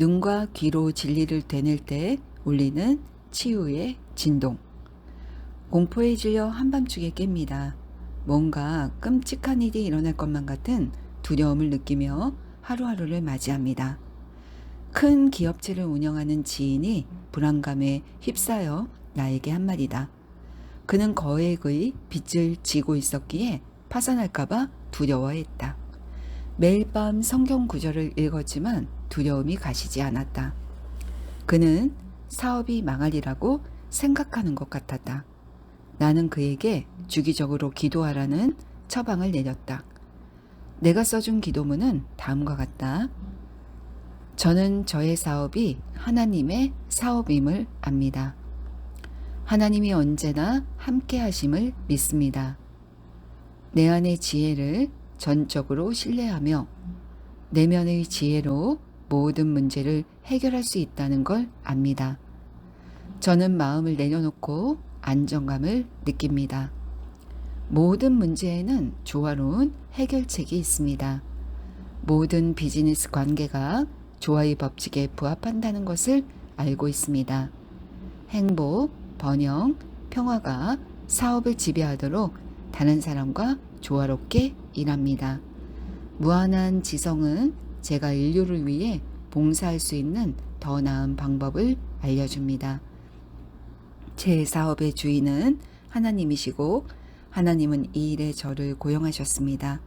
눈과 귀로 진리를 되낼 때 울리는 치유의 진동. 공포에 질려 한밤중에 깹니다. 뭔가 끔찍한 일이 일어날 것만 같은 두려움을 느끼며 하루하루를 맞이합니다. 큰 기업체를 운영하는 지인이 불안감에 휩싸여 나에게 한 말이다. 그는 거액의 빚을 지고 있었기에 파산할까봐 두려워했다. 매일 밤 성경 구절을 읽었지만 두려움이 가시지 않았다. 그는 사업이 망하리라고 생각하는 것 같았다. 나는 그에게 주기적으로 기도하라는 처방을 내렸다. 내가 써준 기도문은 다음과 같다. 저는 저의 사업이 하나님의 사업임을 압니다. 하나님이 언제나 함께 하심을 믿습니다. 내 안의 지혜를 전적으로 신뢰하며 내면의 지혜로 모든 문제를 해결할 수 있다는 걸 압니다. 저는 마음을 내려놓고 안정감을 느낍니다. 모든 문제에는 조화로운 해결책이 있습니다. 모든 비즈니스 관계가 조화의 법칙에 부합한다는 것을 알고 있습니다. 행복, 번영, 평화가 사업을 지배하도록 다른 사람과 조화롭게 일합니다. 무한한 지성은 제가 인류를 위해 봉사할 수 있는 더 나은 방법을 알려줍니다. 제 사업의 주인은 하나님이시고 하나님은 이 일에 저를 고용하셨습니다.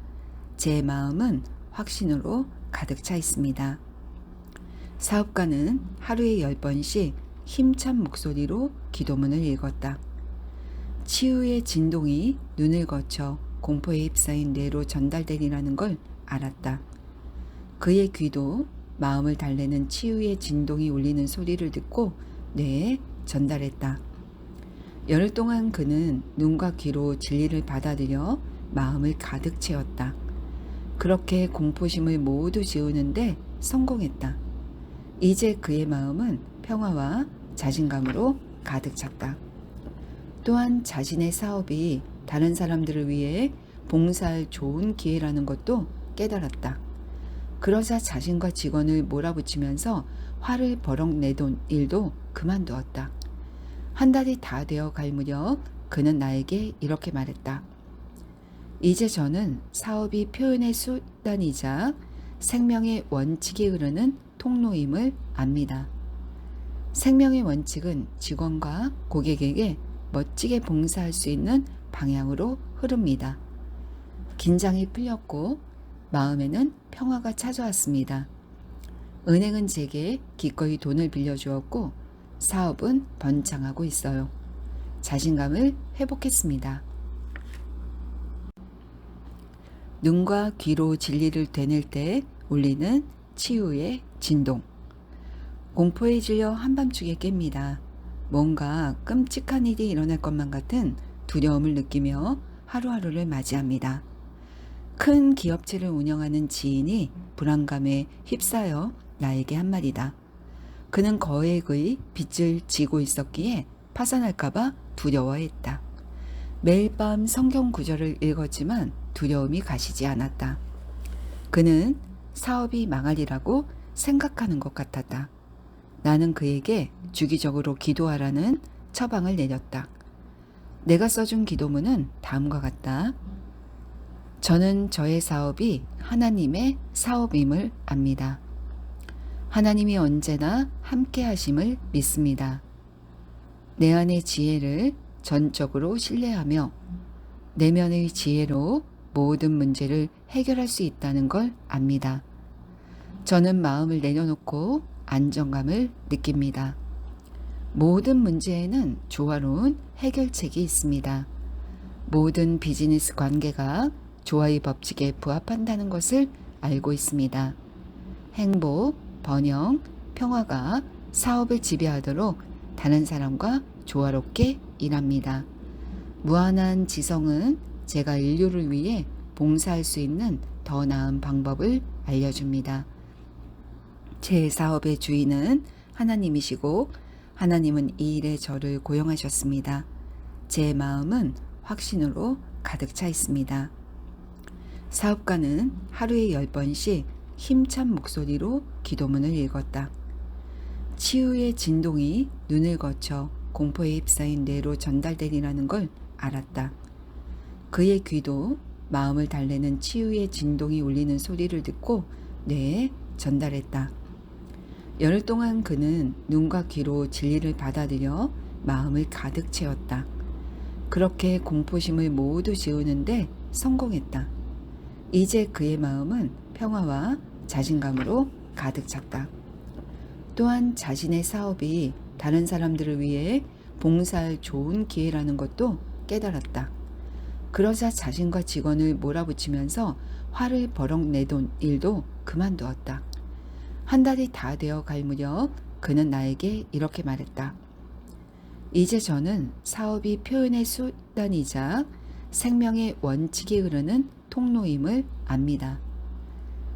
제 마음은 확신으로 가득 차 있습니다. 사업가는 하루에 열 번씩 힘찬 목소리로 기도문을 읽었다. 치유의 진동이 눈을 거쳐 공포에 휩싸인 뇌로 전달되리라는 걸 알았다. 그의 귀도 마음을 달래는 치유의 진동이 울리는 소리를 듣고 뇌에 전달했다. 열흘 동안 그는 눈과 귀로 진리를 받아들여 마음을 가득 채웠다. 그렇게 공포심을 모두 지우는데 성공했다. 이제 그의 마음은 평화와 자신감으로 가득 찼다. 또한 자신의 사업이 다른 사람들을 위해 봉사할 좋은 기회라는 것도 깨달았다. 그러자 자신과 직원을 몰아붙이면서 화를 버럭 내던 일도 그만두었다. 한 달이 다 되어 갈 무렵 그는 나에게 이렇게 말했다. 이제 저는 사업이 표현의 수단이자 생명의 원칙이 흐르는 통로임을 압니다. 생명의 원칙은 직원과 고객에게 멋지게 봉사할 수 있는 방향으로 흐릅니다. 긴장이 풀렸고 마음에는 평화가 찾아왔습니다. 은행은 제게 기꺼이 돈을 빌려주었고 사업은 번창하고 있어요. 자신감을 회복했습니다. 눈과 귀로 진리를 되낼 때 울리는 치유의 진동. 공포에 질려 한밤중에 깹니다. 뭔가 끔찍한 일이 일어날 것만 같은 두려움을 느끼며 하루하루를 맞이합니다. 큰 기업체를 운영하는 지인이 불안감에 휩싸여 나에게 한 말이다. 그는 거액의 빚을 지고 있었기에 파산할까봐 두려워했다. 매일 밤 성경 구절을 읽었지만 두려움이 가시지 않았다. 그는 사업이 망하리라고 생각하는 것 같았다. 나는 그에게 주기적으로 기도하라는 처방을 내렸다. 내가 써준 기도문은 다음과 같다. 저는 저의 사업이 하나님의 사업임을 압니다. 하나님이 언제나 함께 하심을 믿습니다. 내 안의 지혜를 전적으로 신뢰하며 내면의 지혜로 모든 문제를 해결할 수 있다는 걸 압니다. 저는 마음을 내려놓고 안정감을 느낍니다. 모든 문제에는 조화로운 해결책이 있습니다. 모든 비즈니스 관계가 조화의 법칙에 부합한다는 것을 알고 있습니다. 행복, 번영, 평화가 사업을 지배하도록 다른 사람과 조화롭게 일합니다. 무한한 지성은 제가 인류를 위해 봉사할 수 있는 더 나은 방법을 알려줍니다. 제 사업의 주인은 하나님이시고 하나님은 이 일에 저를 고용하셨습니다. 제 마음은 확신으로 가득 차 있습니다. 사업가는 하루에 열 번씩 힘찬 목소리로 기도문을 읽었다. 치유의 진동이 눈을 거쳐 공포에 휩싸인 뇌로 전달되리라는 걸 알았다. 그의 귀도 마음을 달래는 치유의 진동이 울리는 소리를 듣고 뇌에 전달했다. 열흘 동안 그는 눈과 귀로 진리를 받아들여 마음을 가득 채웠다. 그렇게 공포심을 모두 지우는데 성공했다. 이제 그의 마음은 평화와 자신감으로 가득 찼다. 또한 자신의 사업이 다른 사람들을 위해 봉사할 좋은 기회라는 것도 깨달았다. 그러자 자신과 직원을 몰아붙이면서 화를 버럭 내돈 일도 그만두었다. 한 달이 다 되어 갈 무렵 그는 나에게 이렇게 말했다. 이제 저는 사업이 표현의 수단이자 생명의 원칙이 흐르는 통로임을 압니다.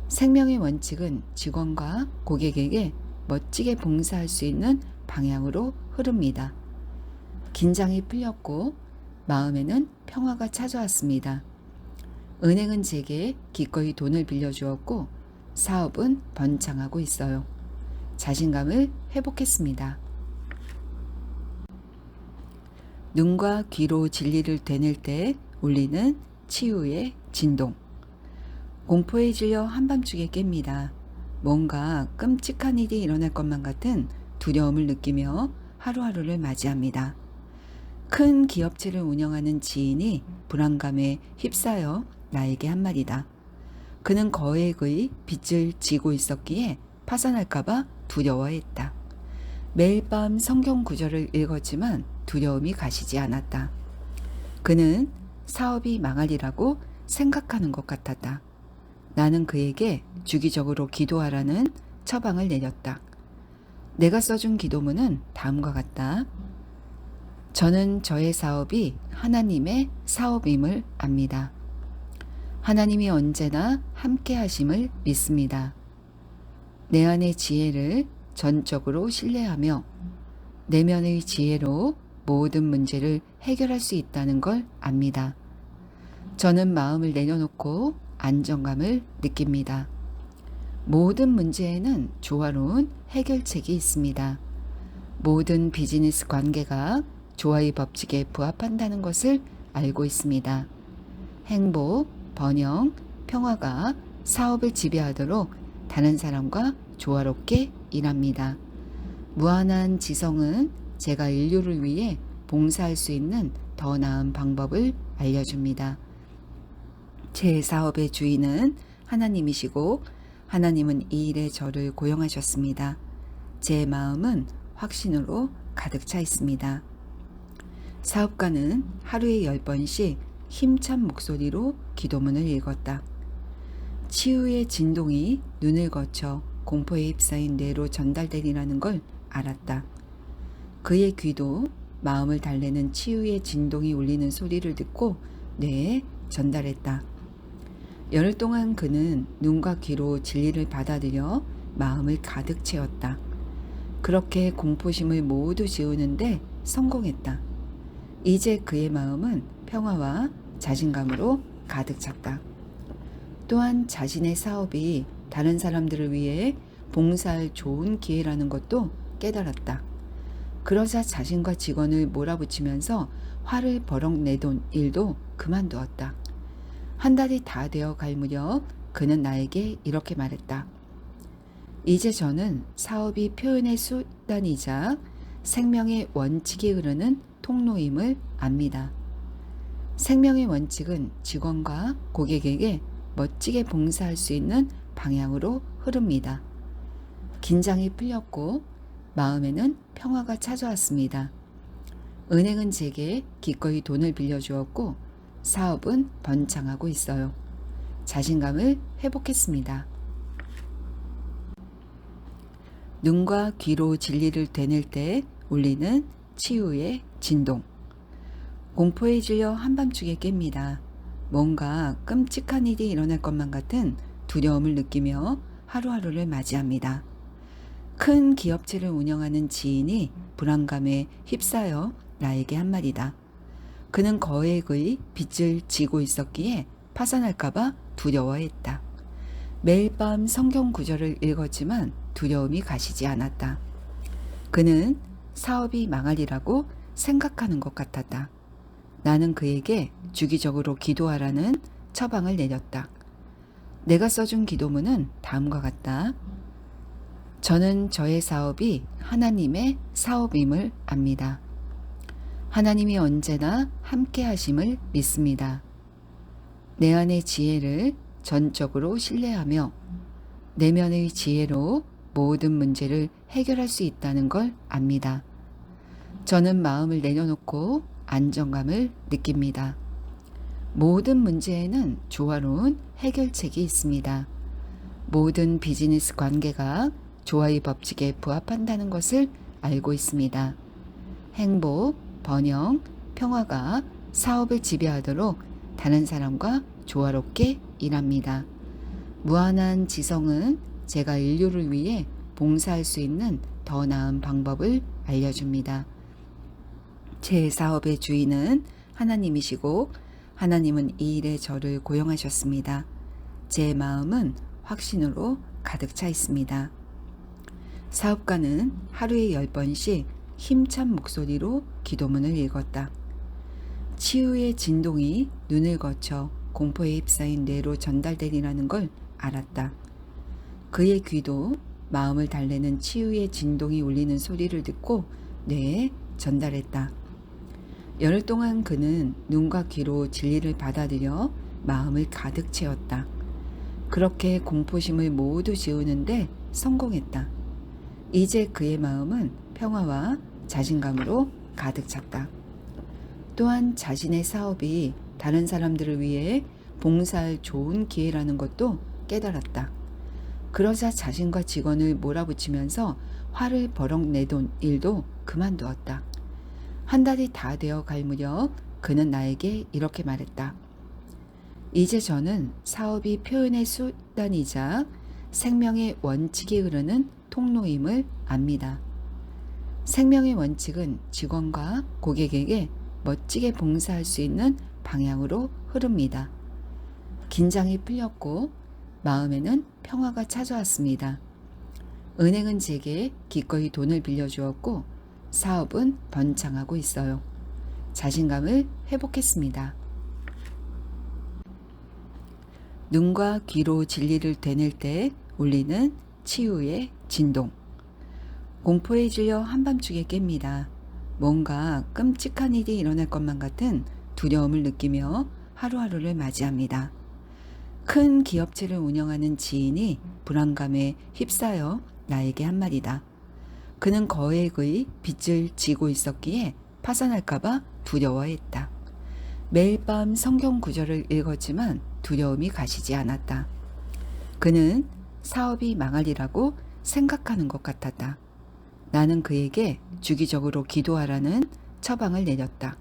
생명의 원칙은 직원과 고객에게 멋지게 봉사할 수 있는 방향으로 흐릅니다. 긴장이 풀렸고 마음에는 평화가 찾아왔습니다. 은행은 제게 기꺼이 돈을 빌려주었고 사업은 번창하고 있어요. 자신감을 회복했습니다. 눈과 귀로 진리를 되낼 때 울리는 치유의 진동. 공포에 질려 한밤중에 깹니다. 뭔가 끔찍한 일이 일어날 것만 같은 두려움을 느끼며 하루하루를 맞이합니다. 큰 기업체를 운영하는 지인이 불안감에 휩싸여 나에게 한 말이다. 그는 거액의 빚을 지고 있었기에 파산할까봐 두려워했다. 매일 밤 성경 구절을 읽었지만 두려움이 가시지 않았다. 그는 사업이 망하리라고 생각하는 것 같았다. 나는 그에게 주기적으로 기도하라는 처방을 내렸다. 내가 써준 기도문은 다음과 같다. 저는 저의 사업이 하나님의 사업임을 압니다. 하나님이 언제나 함께 하심을 믿습니다. 내 안의 지혜를 전적으로 신뢰하며 내면의 지혜로 모든 문제를 해결할 수 있다는 걸 압니다. 저는 마음을 내려놓고 안정감을 느낍니다. 모든 문제에는 조화로운 해결책이 있습니다. 모든 비즈니스 관계가 조화의 법칙에 부합한다는 것을 알고 있습니다. 행복, 번영, 평화가 사업을 지배하도록 다른 사람과 조화롭게 일합니다. 무한한 지성은 제가 인류를 위해 봉사할 수 있는 더 나은 방법을 알려줍니다. 제 사업의 주인은 하나님이시고 하나님은 이 일에 저를 고용하셨습니다. 제 마음은 확신으로 가득 차 있습니다. 사업가는 하루에 열 번씩 힘찬 목소리로 기도문을 읽었다. 치유의 진동이 눈을 거쳐 공포에 휩싸인 뇌로 전달되리라는 걸 알았다. 그의 귀도 마음을 달래는 치유의 진동이 울리는 소리를 듣고 뇌에 전달했다. 열흘 동안 그는 눈과 귀로 진리를 받아들여 마음을 가득 채웠다. 그렇게 공포심을 모두 지우는데 성공했다. 이제 그의 마음은 평화와 자신감으로 가득 찼다. 또한 자신의 사업이 다른 사람들을 위해 봉사할 좋은 기회라는 것도 깨달았다. 그러자 자신과 직원을 몰아붙이면서 화를 버럭 내돈 일도 그만두었다. 한 달이 다 되어 갈 무렵 그는 나에게 이렇게 말했다. 이제 저는 사업이 표현의 수단이자 생명의 원칙이 흐르는 통로임을 압니다. 생명의 원칙은 직원과 고객에게 멋지게 봉사할 수 있는 방향으로 흐릅니다. 긴장이 풀렸고 마음에는 평화가 찾아왔습니다. 은행은 제게 기꺼이 돈을 빌려주었고 사업은 번창하고 있어요. 자신감을 회복했습니다. 눈과 귀로 진리를 되낼 때 울리는 치유의 진동. 공포에 질려 한밤중에 깹니다. 뭔가 끔찍한 일이 일어날 것만 같은 두려움을 느끼며 하루하루를 맞이합니다. 큰 기업체를 운영하는 지인이 불안감에 휩싸여 나에게 한 말이다. 그는 거액의 빚을 지고 있었기에 파산할까봐 두려워했다. 매일 밤 성경 구절을 읽었지만 두려움이 가시지 않았다. 그는 사업이 망하리라고 생각하는 것 같았다. 나는 그에게 주기적으로 기도하라는 처방을 내렸다. 내가 써준 기도문은 다음과 같다. 저는 저의 사업이 하나님의 사업임을 압니다. 하나님이 언제나 함께 하심을 믿습니다. 내 안의 지혜를 전적으로 신뢰하며 내면의 지혜로 모든 문제를 해결할 수 있다는 걸 압니다. 저는 마음을 내려놓고 안정감을 느낍니다. 모든 문제에는 조화로운 해결책이 있습니다. 모든 비즈니스 관계가 조화의 법칙에 부합한다는 것을 알고 있습니다. 행복, 번영, 평화가 사업을 지배하도록 다른 사람과 조화롭게 일합니다. 무한한 지성은 제가 인류를 위해 봉사할 수 있는 더 나은 방법을 알려줍니다. 제 사업의 주인은 하나님이시고 하나님은 이 일에 저를 고용하셨습니다. 제 마음은 확신으로 가득 차 있습니다. 사업가는 하루에 열 번씩 힘찬 목소리로 기도문을 읽었다. 치유의 진동이 눈을 거쳐 공포에 휩싸인 뇌로 전달되리라는 걸 알았다. 그의 귀도 마음을 달래는 치유의 진동이 울리는 소리를 듣고 뇌에 전달했다. 열흘 동안 그는 눈과 귀로 진리를 받아들여 마음을 가득 채웠다. 그렇게 공포심을 모두 지우는데 성공했다. 이제 그의 마음은 평화와 자신감으로 가득 찼다. 또한 자신의 사업이 다른 사람들을 위해 봉사할 좋은 기회라는 것도 깨달았다. 그러자 자신과 직원을 몰아붙이면서 화를 버럭 내던 일도 그만두었다. 한 달이 다 되어 갈 무렵 그는 나에게 이렇게 말했다. 이제 저는 사업이 표현의 수단이자 생명의 원칙이 흐르는 통로임을 압니다. 생명의 원칙은 직원과 고객에게 멋지게 봉사할 수 있는 방향으로 흐릅니다. 긴장이 풀렸고 마음에는 평화가 찾아왔습니다. 은행은 제게 기꺼이 돈을 빌려주었고 사업은 번창하고 있어요. 자신감을 회복했습니다. 눈과 귀로 진리를 되낼 때 울리는 치유의 진동. 공포에 질려 한밤중에 깹니다. 뭔가 끔찍한 일이 일어날 것만 같은 두려움을 느끼며 하루하루를 맞이합니다. 큰 기업체를 운영하는 지인이 불안감에 휩싸여 나에게 한 말이다. 그는 거액의 빚을 지고 있었기에 파산할까봐 두려워했다. 매일 밤 성경 구절을 읽었지만 두려움이 가시지 않았다. 그는 사업이 망하리라고 생각하는 것 같았다. 나는 그에게 주기적으로 기도하라는 처방을 내렸다.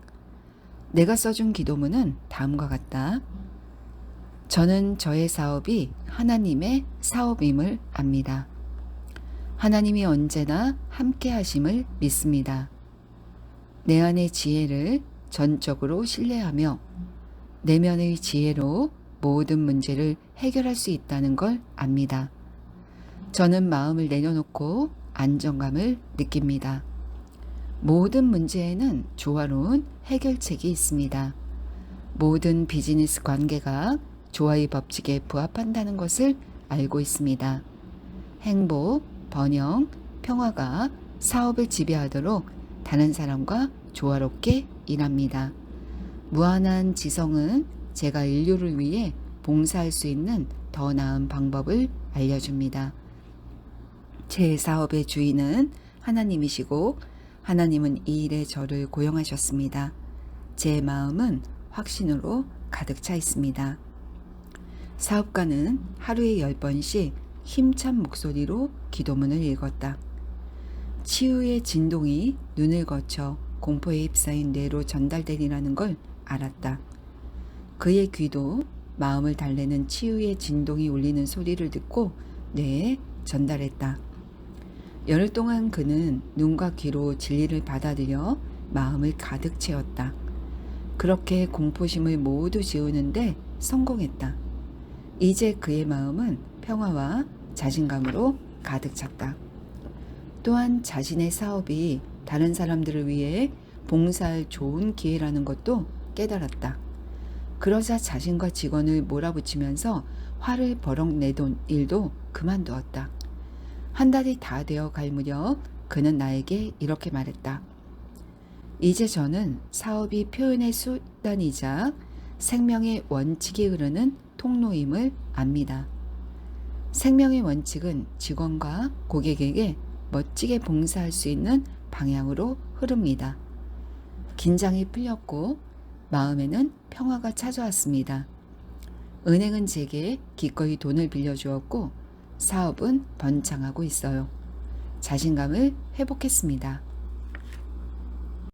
내가 써준 기도문은 다음과 같다. 저는 저의 사업이 하나님의 사업임을 압니다. 하나님이 언제나 함께 하심을 믿습니다. 내 안의 지혜를 전적으로 신뢰하며 내면의 지혜로 모든 문제를 해결할 수 있다는 걸 압니다. 저는 마음을 내려놓고 안정감을 느낍니다. 모든 문제에는 조화로운 해결책이 있습니다. 모든 비즈니스 관계가 조화의 법칙에 부합한다는 것을 알고 있습니다. 행복, 번영, 평화가 사업을 지배하도록 다른 사람과 조화롭게 일합니다. 무한한 지성은 제가 인류를 위해 봉사할 수 있는 더 나은 방법을 알려줍니다. 제 사업의 주인은 하나님이시고 하나님은 이 일에 저를 고용하셨습니다. 제 마음은 확신으로 가득 차 있습니다. 사업가는 하루에 열 번씩 힘찬 목소리로 기도문을 읽었다. 치유의 진동이 눈을 거쳐 공포에 휩싸인 뇌로 전달되리라는 걸 알았다. 그의 귀도 마음을 달래는 치유의 진동이 울리는 소리를 듣고 뇌에 전달했다. 열흘 동안 그는 눈과 귀로 진리를 받아들여 마음을 가득 채웠다. 그렇게 공포심을 모두 지우는데 성공했다. 이제 그의 마음은 평화와 자신감으로 가득 찼다. 또한 자신의 사업이 다른 사람들을 위해 봉사할 좋은 기회라는 것도 깨달았다. 그러자 자신과 직원을 몰아붙이면서 화를 버럭 내던 일도 그만두었다. 한 달이 다 되어 갈 무렵 그는 나에게 이렇게 말했다. 이제 저는 사업이 표현의 수단이자 생명의 원칙이 흐르는 통로임을 압니다. 생명의 원칙은 직원과 고객에게 멋지게 봉사할 수 있는 방향으로 흐릅니다. 긴장이 풀렸고 마음에는 평화가 찾아왔습니다. 은행은 제게 기꺼이 돈을 빌려주었고 사업은 번창하고 있어요. 자신감을 회복했습니다.